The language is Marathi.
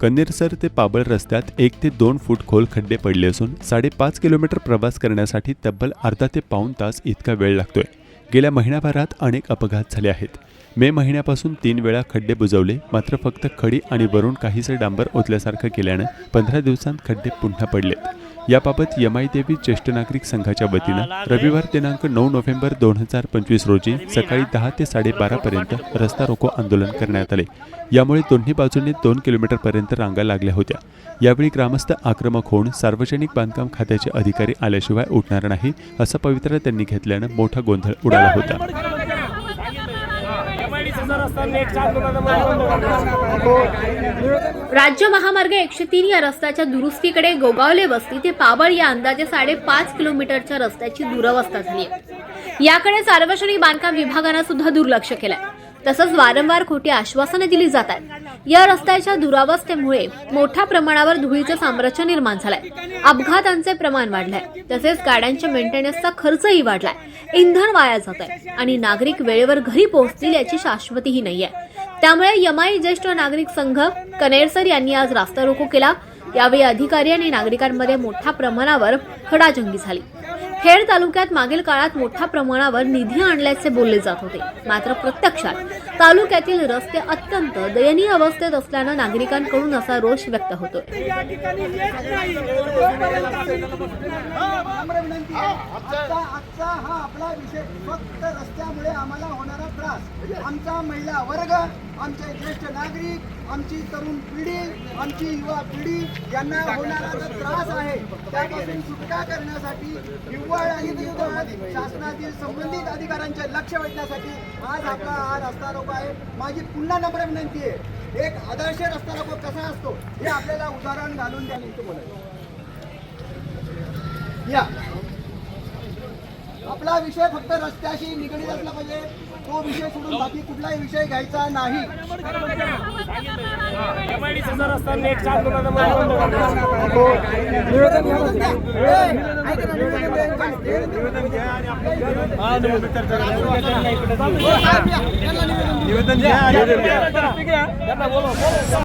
कन्नेरसर ते पाबळ रस्त्यात एक ते दोन फूट खोल खड्डे पडले असून साडेपाच किलोमीटर प्रवास करण्यासाठी तब्बल अर्धा ते पाऊण तास इतका वेळ लागतोय. गेल्या महिन्याभरात अनेक अपघात झाले आहेत. मे महिन्यापासून तीन वेळा खड्डे बुजवले मात्र फक्त खडी आणि वरून काहीसे डांबर ओतल्यासारखं केल्यानं पंधरा दिवसांत खड्डे पुन्हा पडलेत. याबाबत यमाई देवी ज्येष्ठ नागरिक संघाच्या वतीनं रविवार दिनांक नऊ नोव्हेंबर दोन हजार पंचवीस रोजी सकाळी दहा ते साडेबारापर्यंत रस्ता रोको आंदोलन करण्यात आले. यामुळे दोन्ही बाजूंनी दोन किलोमीटरपर्यंत रांगा लागल्या होत्या. यावेळी ग्रामस्थ आक्रमक होऊन सार्वजनिक बांधकाम खात्याचे अधिकारी आल्याशिवाय उठणार नाही असं पवित्रा त्यांनी घेतल्यानं मोठा गोंधळ उडाला होता. राज्य महामार्ग एकशे तीन या रस्त्याच्या दुरुस्तीकडे गोगावले वस्ती ते पाबळ या अंदाजे साडेपाच किलोमीटरच्या रस्त्याची दुरवस्था झाली याकडे सार्वजनिक बांधकाम विभागानं सुद्धा दुर्लक्ष केलंय. तसंच वारंवार खोटी आश्वासने दिली जात आहेत. या रस्त्याच्या दुरावस्थेमुळे मोठ्या प्रमाणावर धुळीचं साम्राज्य निर्माण झालंय. अपघातांचे प्रमाण वाढलंय. तसेच गाड्यांच्या मेंटेनन्सचा खर्चही वाढलाय. इंधन वाया जात आहे आणि नागरिक वेळेवर घरी पोहोचतील याची शाश्वतीही नाहीये. त्यामुळे यमाई ज्येष्ठ नागरिक संघ कनेरसर यांनी आज रास्ता रोको केला. यावेळी अधिकारी आणि नागरिकांमध्ये मोठ्या प्रमाणावर खडाजंगी झाली. खेड तालुक्यात मागील काळात मोठ्या प्रमाणावर निधी आणल्याचे बोलले जात होते. मात्र प्रत्यक्षात तालुक्यातील रस्ते अत्यंत दयनीय अवस्थेत असल्यानं नागरिकांकडून असा रोष व्यक्त होतोय. आमचा महिला वर्ग आमचे ज्येष्ठ नागरिक आमची तरुण पिढी आमची युवा पिढी यांना होणारा त्रास आहे त्यापासून सुटका करण्यासाठी निव्वळ आणि शासनातील संबंधित अधिकाऱ्यांचे लक्ष वेधण्यासाठी आज आपला हा रस्ता रोको आहे. माझी पुन्हा नम्र विनंती आहे. एक आदर्श रस्ता रोको कसा असतो हे आपल्याला उदाहरण घालून द्या बोलायचं या. आपला विषय फक्त रस्त्याशी निगडीत असला पाहिजे. तो विषय सोडून बाकी कुठलाही विषय घ्यायचा नाही. निवेदन बोलवा.